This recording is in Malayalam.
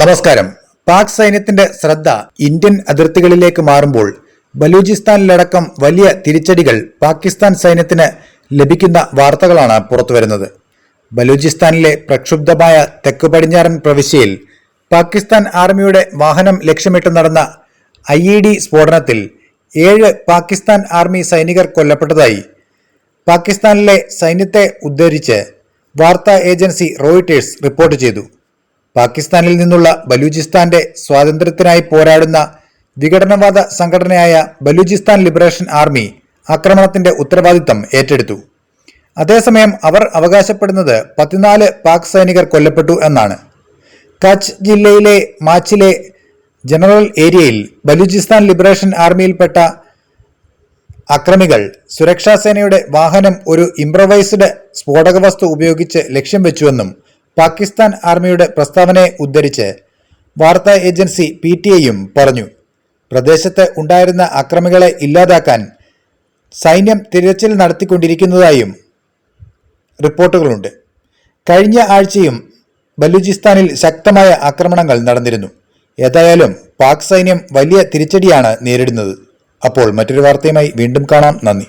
നമസ്കാരം. പാക് സൈന്യത്തിന്റെ ശ്രദ്ധ ഇന്ത്യൻ അതിർത്തികളിലേക്ക് മാറുമ്പോൾ ബലൂചിസ്ഥാനിലടക്കം വലിയ തിരിച്ചടികൾ പാകിസ്ഥാൻ സൈന്യത്തിന് ലഭിക്കുന്ന വാർത്തകളാണ് പുറത്തുവരുന്നത്. ബലൂചിസ്ഥാനിലെ പ്രക്ഷുബ്ധമായ തെക്ക് പടിഞ്ഞാറൻ പ്രവിശ്യയിൽ പാകിസ്ഥാൻ ആർമിയുടെ വാഹനം ലക്ഷ്യമിട്ട് നടന്ന ഐ ഇ ഡി സ്ഫോടനത്തിൽ ഏഴ് പാകിസ്ഥാൻ ആർമി സൈനികർ കൊല്ലപ്പെട്ടതായി പാകിസ്ഥാനിലെ സൈന്യത്തെ ഉദ്ധരിച്ച് വാർത്താ ഏജൻസി റോയിട്ടേഴ്സ് റിപ്പോർട്ട് ചെയ്തു. പാകിസ്ഥാനിൽ നിന്നുള്ള ബലൂചിസ്ഥാന്റെ സ്വാതന്ത്ര്യത്തിനായി പോരാടുന്ന വിഘടനവാദ സംഘടനയായ ബലൂചിസ്ഥാൻ ലിബറേഷൻ ആർമി ആക്രമണത്തിന്റെ ഉത്തരവാദിത്തം ഏറ്റെടുത്തു. അതേസമയം അവർ അവകാശപ്പെടുന്നത് പതിനാല് പാക് സൈനികർ കൊല്ലപ്പെട്ടു എന്നാണ്. കച്ച് ജില്ലയിലെ മാച്ചിലെ ജനറൽ ഏരിയയിൽ ബലൂചിസ്ഥാൻ ലിബറേഷൻ ആർമിയിൽപ്പെട്ട അക്രമികൾ സുരക്ഷാസേനയുടെ വാഹനം ഒരു ഇംപ്രവൈസ്ഡ് സ്ഫോടക വസ്തു ഉപയോഗിച്ച് ലക്ഷ്യം വെച്ചുവെന്നും പാകിസ്ഥാൻ ആർമിയുടെ പ്രസ്താവനയെ ഉദ്ധരിച്ച് വാർത്താ ഏജൻസി പി ടി ഐയും പറഞ്ഞു. പ്രദേശത്ത് ഉണ്ടായിരുന്ന അക്രമികളെ ഇല്ലാതാക്കാൻ സൈന്യം തിരച്ചിൽ നടത്തിക്കൊണ്ടിരിക്കുന്നതായും റിപ്പോർട്ടുകളുണ്ട്. കഴിഞ്ഞ ആഴ്ചയും ബലൂചിസ്ഥാനിൽ ശക്തമായ ആക്രമണങ്ങൾ നടന്നിരുന്നു. ഏതായാലും പാക് സൈന്യം വലിയ തിരിച്ചടിയാണ് നേരിടുന്നത്. അപ്പോൾ മറ്റൊരു വാർത്തയുമായി വീണ്ടും കാണാം. നന്ദി.